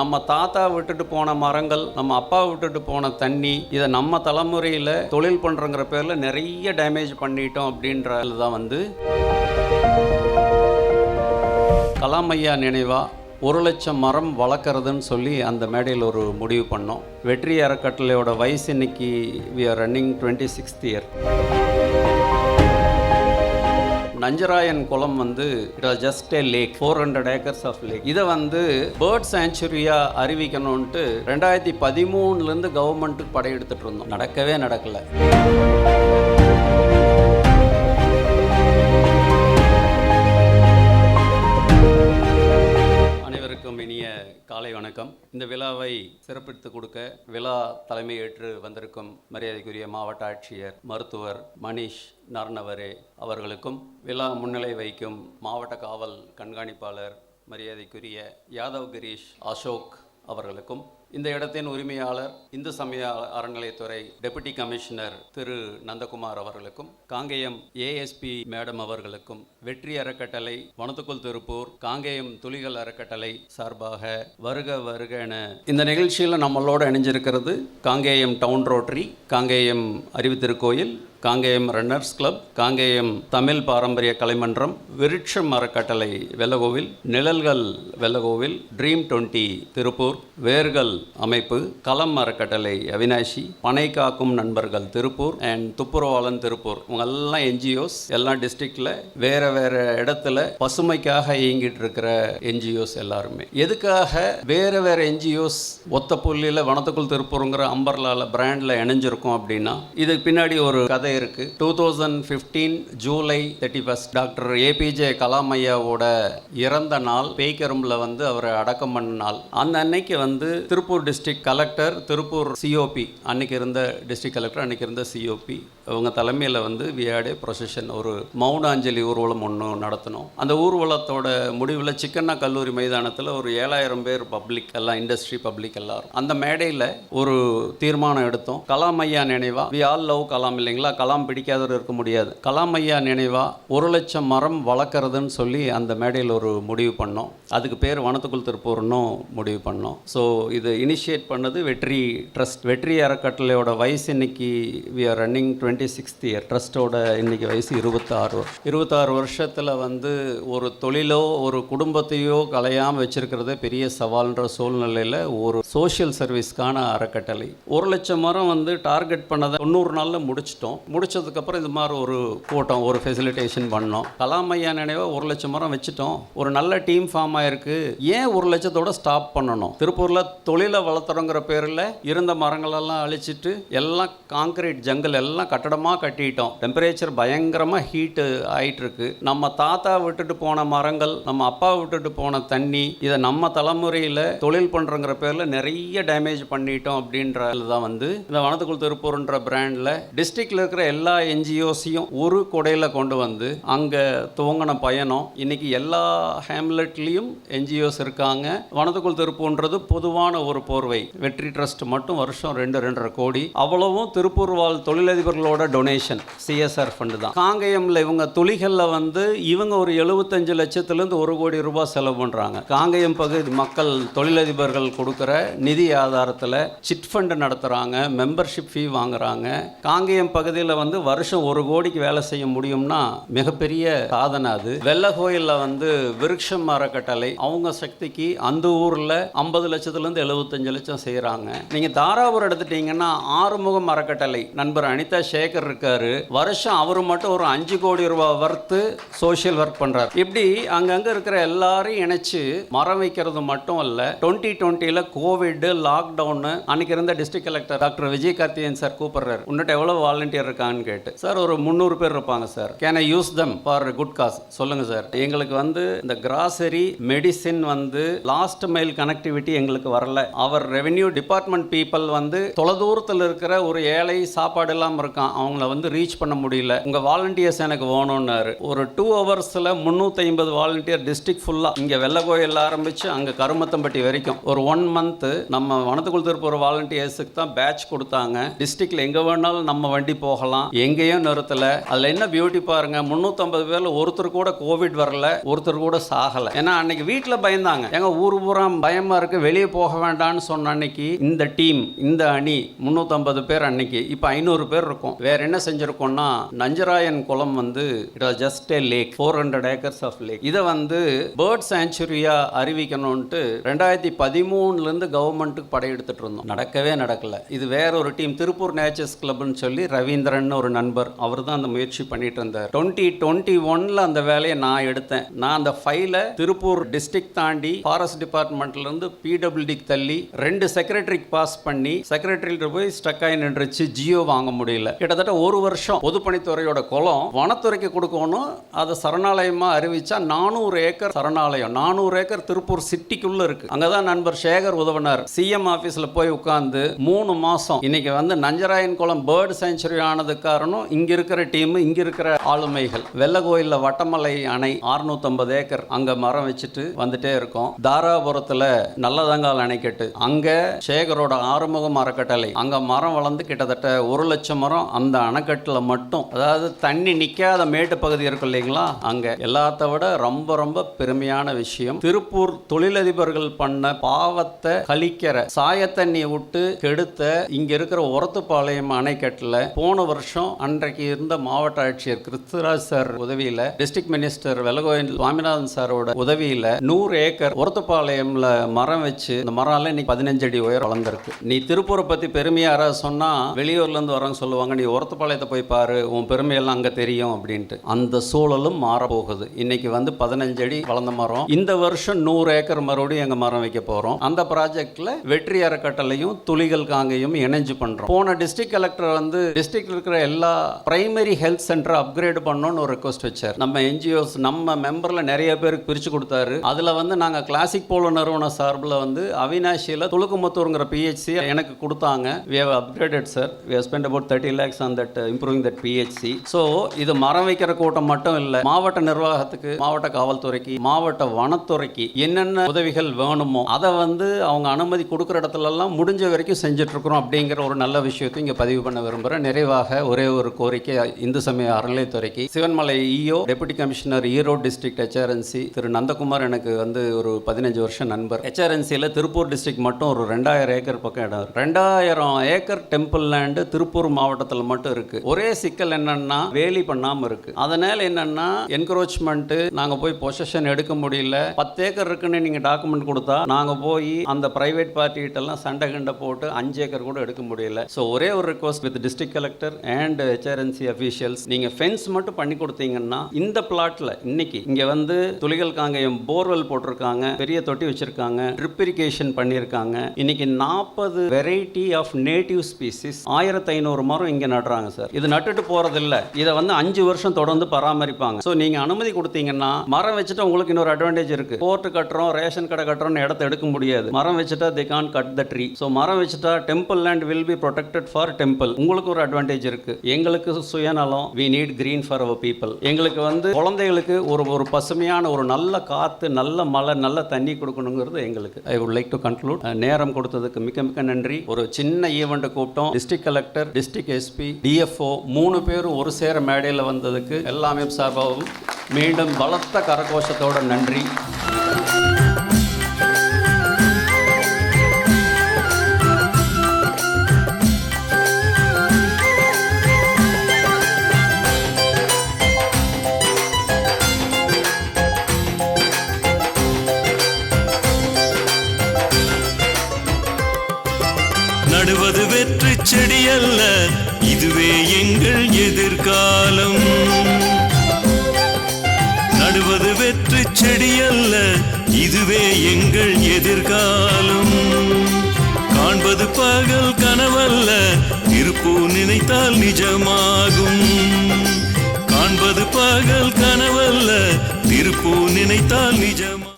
நம்ம தாத்தா விட்டுட்டு போன மரங்கள் நம்ம அப்பா விட்டுட்டு போன தண்ணி இதை நம்ம தலைமுறையில் தொழில் பண்ணுறங்கிற பேரில் நிறைய டேமேஜ் பண்ணிட்டோம் அப்படின்றது தான் வந்து கலாம் ஐயா நினைவா ஒரு லட்சம் மரம் வளர்க்குறதுன்னு சொல்லி அந்த மேடையில் ஒரு முடிவு பண்ணோம். வெற்றி அறக்கட்டளையோட வயசு இன்னைக்கு we are running twenty sixth year Nanjarayan Kulam வந்து it was just a lake four hundred acres of lake இதை வந்து பேர்ட் சேஞ்சுரியாக அறிவிக்கணும்ன்ட்டு ரெண்டாயிரத்தி பதிமூணுலேருந்து கவர்மெண்ட்டுக்கு படையெடுத்துட்டு இருந்தோம். நடக்கவே நடக்கலை. அனைவருக்கும் இனிய காலை வணக்கம். இந்த விழாவை சிறப்பித்து கொடுக்க விழா தலைமை ஏற்று வந்திருக்கும் மரியாதைக்குரிய மாவட்ட ஆட்சியர் மருத்துவர் மணிஷ் நர்ணவரே அவர்களுக்கும் விழா முன்னிலை வைக்கும் மாவட்ட காவல் கண்காணிப்பாளர் மரியாதைக்குரிய யாதவ் கிரீஷ் அசோக் அவர்களுக்கும் இந்த இடத்தின் உரிமையாளர் இந்து சமய அறநிலையத்துறை டெபுட்டி கமிஷனர் திரு நந்தகுமார் அவர்களுக்கும் காங்கேயம் ஏஎஸ்பி மேடம் அவர்களுக்கும் வெற்றி அறக்கட்டளை வனத்துக்குள் திருப்பூர் காங்கேயம் துளிகள் அறக்கட்டளை சார்பாக வருக வருக என இந்த நிகழ்ச்சியில் நம்மளோட இணைஞ்சிருக்கிறது காங்கேயம் டவுன் ரோட்டரி காங்கேயம் அறிவுத்திருக்கோயில் காங்கேயம் ரன்னர்ஸ் கிளப் காங்கேயம் தமிழ் பாரம்பரிய கலைமன்றம் விருட்சம் மரக்கட்டளை வெள்ளகோவில் நிழல்கள் வெள்ளகோவில் ட்ரீம் டுவெண்ட்டி திருப்பூர் வேர்கள் அமைப்பு களம் மரக்கட்டளை அவினாஷி பனை காக்கும் நண்பர்கள் திருப்பூர் அண்ட் துப்புரவாளன் திருப்பூர். இவங்க எல்லாம் என்ஜிஓஸ் எல்லா டிஸ்ட்ரிக்டில் வேற வேற இடத்துல பசுமைக்காக இயங்கிட்டு இருக்கிற என்ஜிஓஸ் எல்லாருமே. எதுக்காக வேற வேற என்ஜிஓஸ் ஒத்த புள்ளியில் வனத்துக்குள் திருப்பூருங்கிற அம்பர்லால பிராண்டில் இணைஞ்சிருக்கும் அப்படின்னா இதுக்கு பின்னாடி ஒரு கதை இருக்கு. Two thousand fifteen July thirty first doctor APJ Kalam ஐயாவோட இறந்த நாள் பேய்கரும்பில் வந்து அவரை அடக்கம் பண்ண நாள் அந்த அன்னைக்கு வந்து Tiruppur district collector Tiruppur COP அன்னைக்கு இருந்த டிஸ்ட்ரிக்ட் கலெக்டர் அன்னைக்கு இருந்த சிஓபி அவங்க தலைமையில் வந்து வியாடே ப்ரொசஷன் ஒரு மௌனாஞ்சலி ஊர்வலம் ஒன்று நடத்தினோம். அந்த ஊர்வலத்தோட முடிவில் சிக்கண்ணா கல்லூரி மைதானத்தில் ஒரு ஏழாயிரம் பேர் பப்ளிக் எல்லாம் இண்டஸ்ட்ரி பப்ளிக் எல்லாரும். அந்த மேடையில் ஒரு தீர்மானம் எடுத்தோம். கலாம் ஐயா நினைவா வி ஆல் லவ் கலாம் இல்லைங்களா? கலாம் பிடிக்காதவர் இருக்க முடியாது. கலாம் ஐயா நினைவா ஒரு லட்சம் மரம் வளர்க்குறதுன்னு சொல்லி அந்த மேடையில் ஒரு முடிவு பண்ணோம். அதுக்கு பேர் வனத்துக்குள் திருப்பூர்னும் முடிவு பண்ணோம். ஸோ இது இனிஷியேட் பண்ணது வெற்றி ட்ரஸ்ட் வெற்றி அறக்கட்டளையோட வயசு இன்னைக்கு we are running twenty sixth year ட்ரஸ்ட்டோட இன்னைக்கு வயசு இருபத்தாறு. இருபத்தாறு வருஷத்தில் வந்து ஒரு தொழிலோ ஒரு குடும்பத்தையோ கலையாமல் வச்சிருக்கிறதே பெரிய சவால்ன்ற சூழ்நிலையில் ஒரு சோஷியல் சர்வீஸ்க்கான அறக்கட்டளை. ஒரு லட்சம் மரம் வந்து டார்கெட் பண்ணதை தொண்ணூறு நாளில் முடிச்சிட்டோம். முடிச்சதுக்கப்புறம் இது மாதிரி ஒரு கூட்டம் ஒரு ஃபெசிலிட்டேஷன் பண்ணோம். கலாம் ஐயா நினைவாக ஒரு லட்சம் மரம் வச்சுட்டோம். ஒரு நல்ல டீம் ஃபார்ம் ஆயிருக்கு. ஏன் ஒரு லட்சத்தோட ஸ்டாப் பண்ணணும்? திருப்பூரில் தொழிலை வளர்த்துறோங்கிற பேரில் இருந்த மரங்களெல்லாம் அழிச்சிட்டு எல்லாம் காங்கிரீட் ஜங்கல் எல்லாம் கட்டடமாக கட்டிட்டோம். டெம்பரேச்சர் பயங்கரமாக ஹீட்டு ஆயிட்டுருக்கு. நம்ம தாத்தா விட்டுட்டு போன மரங்கள் நம்ம அப்பா விட்டுட்டு போன தண்ணி இதை நம்ம தலைமுறையில் தொழில் பண்ணுறோங்கிற பேரில் நிறைய டேமேஜ் பண்ணிட்டோம் அப்படின்றதுல தான் வந்து இந்த வனத்துக்குள் திருப்பூர்ன்ற பிராண்டில் டிஸ்ட்ரிக்டில் இருக்கிற எல்லா என்ஜிஓஸையும் ஒரு கொடையில் கொண்டு வந்து அங்கே துவங்கின பயணம். இன்னைக்கு எல்லா ஹேம்லெட்லேயும் என்ஜிஓஸ் இருக்காங்க. வனத்துக்குள் திருப்பூன்றது பொதுவான ஒரு போர்வை. வெற்றி ட்ரஸ்ட் மட்டும் வருஷம் ரெண்டு ரெண்டரை கோடி. அவ்வளவும் திருப்பூர் வாழ் தொழிலதிபர்களோட டொனேஷன் சிஎஸ்ஆர் ஃபண்டு தான். காங்கேயம்ல இவங்க துளிகளில் வந்து இவங்க ஒரு எழுபத்தஞ்சு லட்சத்துலேருந்து ஒரு கோடி ரூபாய் செலவு பண்ணுறாங்க காங்கேயம் பகுதி மக்கள் தொழிலதிபர்கள் கொடுக்குற நிதி ஆதாரத்தில் சிட் ஃபண்டு நடத்துகிறாங்க மெம்பர்ஷிப் ஃபீ வாங்குறாங்க. காங்கேயம் பகுதியில் வந்து வருஷம் ஒரு கோடிக்கு வேலை செய்ய முடியும்னா மிகப்பெரிய சாதனை அது. வெள்ளகோயிலில் வந்து விருட்சம் மரக்கட்டளை அவங்க சக்திக்கு அந்த ஊரில் ஐம்பது லட்சத்துலேருந்து எழுபத்தஞ்சு லட்சம் செய்கிறாங்க நீங்கள் தாராபுரம் எடுத்துட்டீங்கன்னா ஆறுமுகம் மரக்கட்டளை நண்பர் அனிதா சேகர் இருக்காரு. வருஷம் அவர் மட்டும் ஒரு அஞ்சு கோடி ரூபாய் வர்த்து சோஷியல் ஒர்க் பண்றாரு. இப்படி அங்கங்கே இருக்கிற எல்லாரையும் இணைச்சு மரம் வைக்கிறது மட்டும் இல்லை டுவெண்ட்டி டுவெண்ட்டியில் கோவிட் லாக்டவுன் அன்னைக்கு இருந்த district collector doctor Vijay Karthiyan sir கூப்பிடுறாரு. உன்னிட்ட எவ்வளோ வாலண்டியர் இருக்கான்னு கேட்டு. சார் ஒரு முந்நூறு பேர் இருப்பாங்க sir. Can I use them for good cause சொல்லுங்க சார். எங்களுக்கு வந்து இந்த கிராசரி மெடிசின் வந்து லாஸ்ட் மைல் கனெக்டிவிட்டி எங்களுக்கு வரல. அவர் ரெவென்யூ டிபார்ட்மெண்ட் பீப்புள் வந்து தொலைதூரத்தில் இருக்கிற ஒரு ஏழை சாப்பாடு இல்லாமல் இருக்கான். அவங்கள வந்து ரீச் பண்ண முடியல. உங்கள் வாலண்டியர்ஸ் எனக்கு வேணும்னாரு. ஒரு டூ ஹவர்ஸில் முந்நூற்றி ஐம்பது வாலண்டியர் டிஸ்ட்ரிக்ட் ஃபுல்லாக இங்கே வெள்ளகோயில் ஆரம்பித்து அங்கே கருமத்தம்பட்டி வரைக்கும். ஒரு ஒன் மந்த்து நம்ம வனத்துக்குள் திருப்பூர் வாலண்டியர்ஸுக்கு தான் பேட்ச் கொடுத்தாங்க. டிஸ்ட்ரிக்டில் எங்கே வேணாலும் நம்ம வண்டி போக போகலாம். எங்கேயும் நிறுத்தல. அதுல என்ன பியூட்டி பாருங்க முந்நூற்றம்பது பேர்ல ஒருத்தர் கூட கோவிட் வரல ஒருத்தர் கூட சாகல. ஏன்னா அன்னைக்கு வீட்டுல பயந்தாங்க. எங்க ஊர் பூரா பயமா இருக்கு வெளியே போக வேண்டாம்னு சொன்ன அன்னைக்கு இந்த டீம் இந்த அணி முந்நூற்றம்பது பேர் அன்னைக்கு இப்போ ஐநூறு பேர் இருக்கும். வேற என்ன செஞ்சிருக்கோம்னா நஞ்சராயன் குளம் வந்து it was just a lake four hundred acres of lake இதை வந்து பேர்ட் சாங்சுரியா அறிவிக்கணும்ட்டு ரெண்டாயிரத்தி பதிமூணுல இருந்து கவர்மெண்ட்டுக்கு படையெடுத்துட்டு இருந்தோம். நடக்கவே நடக்கல. இது வேற ஒரு டீம் திருப்பூர் நேச்சர்ஸ் கிளப்னு சொல்லி ரவீந்திரன் ஒரு நண்பர். அவர் தான் அந்த முயற்சி பண்ணிட்டு இருந்தார் டுவெண்ட்டி டுவெண்ட்டி ஒன்ல அந்த வேலையை நான் எடுத்தேன். நான் அந்த ஃபைலை திருப்பூர் டிஸ்ட்ரிக்ட் தாண்டி ஃபாரஸ்ட் டிபார்ட்மெண்ட்ல இருந்து பிடபிள்யூடிக்கு தள்ளி ரெண்டு செக்ரட்டரிக்கு பாஸ் பண்ணி செக்ரட்டரியில போய் ஸ்டக் ஆகி நின்றுச்சு. ஜியோ வாங்க முடியல. கிட்டத்தட்ட ஒரு வருஷம் பொதுப்பணித்துறையோட குளம் வனத்துறைக்கு கொடுக்கணும் அதை சரணாலயமா அறிவிச்சா நானூறு ஏக்கர் சரணாலயம். நானூறு ஏக்கர் திருப்பூர் சிட்டிக்குள்ள இருக்கு. அங்கதான் நண்பர் சேகர் உதவினார். சிஎம் ஆபீஸ்ல போய் உட்கார்ந்து மூணு மாசம். இன்னைக்கு வந்து நஞ்சராயன் குளம் பேர்டு செஞ்சுரி ஆனது காரணம் இங்கே இருக்கிற டீம் இங்கே இருக்கிற ஆளுமைகள். வெள்ளகோயிலில் வட்டமலை அணை 650 ஏக்கர். அங்கே மரம் வச்சுட்டு வந்துட்டே இருக்கோம். தாராபுரத்தில் நல்லதங்கால் அணைக்கட்டு. அங்கே சேகரோட ஆறுமுகம் அறக்கட்டளை. அங்கே மரம் வளர்ந்து கிட்டத்தட்ட ஒரு லட்சம் மரம் அந்த அணைக்கட்டில் மட்டும். அதாவது தண்ணி நிற்காத மேட்டு பகுதி இருக்கும் இல்லைங்களா? அங்கே. எல்லாத்த விட ரொம்ப ரொம்ப பெருமையான விஷயம். திருப்பூர் தொழிலதிபர்கள் பண்ண பாவத்தை கழிக்கிற சாயத்தண்ணியை விட்டு கெடுத்த இங்க இருக்கிற ஒரத்துப்பாளையம் அணைக்கட்டில் போன வருஷம் அன்றைக்கு இருந்த மாவட்ட ஆட்சியர் கிறிஸ்துராஜ் சார் உதவியில டிஸ்ட்ரிக்ட் மினிஸ்டர் வெலகோயில் சுவாமிநாதன் சாரோட உதவியில நூறு ஏக்கர் ஒருத்தப்பாளையம்ல மரம் வச்சு இந்த மரம்லாம் இன்னைக்கு பதினஞ்சு அடி உயரம் வளர்ந்துருக்கு. நீ திருப்பூரை பத்தி பெருமையார யாராவது சொன்னா வெளியூர்ல இருந்து வரவங்க சொல்லுவாங்க நீ ஒருத்தப்பாளையத்தை போய் பாரு உன் பெருமையெல்லாம் அங்க தெரியும் அப்படின்ட்டு. அந்த சூழலும் மாறப்போகுது. இன்னைக்கு வந்து பதினஞ்சு அடி வளர்ந்த மரம். இந்த வருஷம் நூறு ஏக்கர் மறுபடியும் எங்க மரம் வைக்க போறோம். அந்த ப்ராஜெக்ட்ல வெற்றி அறக்கட்டளையும் துளிகள் காங்கையும் இணைஞ்சு பண்றோம். போன டிஸ்ட்ரிக்ட் கலெக்டர் வந்து டிஸ்ட்ரிக்ட் இருக்கிற எல்லா பிரைமரி ஹெல்த் சென்டரை அப்கிரேட் பண்ணணும்னு ஒரு ரெக்வஸ்ட் வச்சார். நம்ம என்ஜிஓஸ் நம்ம மெம்பரில் நிறைய பேருக்கு பிரித்து கொடுத்தாரு. அதில் வந்து நாங்கள் கிளாசிக் போலோ நிறுவன சார்பில் வந்து அவினாஷியில் துளுக்குமத்தூருங்கிற பிஹெச்சி எனக்கு கொடுத்தாங்க. We have upgraded sir we have spent about thirty lakhs on that improving that PHC so இது மரம் வைக்கிற கூட்டம் மட்டும் இல்லை மாவட்ட நிர்வாகத்துக்கு மாவட்ட காவல்துறைக்கு மாவட்ட வனத்துறைக்கு என்னென்ன உதவிகள் வேணுமோ அதை வந்து அவங்க அனுமதி கொடுக்குற இடத்துலலாம் முடிஞ்ச வரைக்கும் செஞ்சிட்ருக்குறோம் அப்படிங்கிற ஒரு நல்ல விஷயத்தை இங்கே பதிவு பண்ண விரும்புகிறேன் நிறைவாக ஒரே ஒரு கோரிக்கை இந்து சமய அறநிலைத்துறைக்கு Sivanmalai EO deputy commissioner Erode district HRNC Thiru Nandakumar எனக்கு வந்து ஒரு பதினஞ்சு வருஷம் நண்பர். ஹெச்ஆர்என்சியில் திருப்பூர் டிஸ்ட்ரிக்ட் மட்டும் ஒரு ரெண்டாயிரம் ஏக்கர் பக்கம் இடம் ரெண்டாயிரம் ஏக்கர் டெம்பிள் லேண்டு திருப்பூர் மாவட்டத்தில் மட்டும் இருக்கு. ஒரே சிக்கல் என்னன்னா வேலி பண்ணாமல் இருக்கு. அதனால என்னன்னா என்க்ரோச்மெண்ட் நாங்கள் போய் பொசஷன் எடுக்க முடியல. பத்து ஏக்கர் இருக்குன்னு நீங்கள் டாக்குமெண்ட் கொடுத்தா நாங்கள் போய் அந்த பிரைவேட் பார்ட்டிகிட்டெல்லாம் சண்டை கண்டை போட்டு அஞ்சு ஏக்கர் கூட எடுக்க முடியல. ஸோ ஒரே ஒரு request with district collector and HRNC officials நீங்கள் ஃபென்ஸ் மட்டும் பண்ணி கொடுத்தீங்கன்னா இந்த பிளாட்ல இன்னைக்கு இங்கே வந்து துளிகள் காங்கயம் போர்வெல் போட்டிருக்காங்க பெரிய தொட்டி வச்சிருக்காங்க ட்ரிப் இரிகேஷன் பண்ணியிருக்காங்க. இன்னைக்கு நாற்பது வெரைட்டி ஆஃப் நேட்டிவ் ஸ்பீசிஸ் ஆயிரத்தி ஐநூறு மரம் இங்கே நடுறாங்க சார் இது நட்டுட்டு போறதில்ல. இதை வந்து அஞ்சு வருஷம் தொடர்ந்து பராமரிப்பாங்க. ஸோ நீங்கள் அனுமதி கொடுத்தீங்கன்னா மரம் வச்சுட்டு உங்களுக்கு இன்னொரு அட்வான்டேஜ் இருக்கு. கோர்ட்டு கட்டுறோம் ரேஷன் கடை கட்டுறோம்னு இடத்த எடுக்க முடியாது. மரம் வச்சுட்டா they can't cut the tree so மரம் வச்சுட்டா temple land will be protected for temple உங்களுக்கு ஒரு அட்வான்டேஜ் இருக்கு. எங்களுக்கு சுயநலம். We need green for our people எங்களுக்கு வந்து குழந்தைகளுக்கு ஒரு ஒரு பசுமையான ஒரு நல்ல காற்று நல்ல மழை நல்ல தண்ணி கொடுக்கணுங்கிறது எங்களுக்கு. I would like to conclude நேரம் கொடுத்ததுக்கு மிக்க மிக்க நன்றி. ஒரு சின்ன ஈவெண்ட் கூப்பிட்டோம். District collector district SP DFO மூணு பேரும் ஒரு சேர மேடையில் வந்ததுக்கு எல்லாமே சார்பாகவும் மீண்டும் பலத்த கரகோஷத்தோட நன்றி. காலம். நடுவது வெற்றி செடி அல்ல இதுவே எங்கள் எதிர்காலம். காண்பது பகல் கனவல்ல இருப்பு நினைத்தால் நிஜமாகும். காண்பது பகல் கனவல்ல திருப்பு நினைத்தால் நிஜம்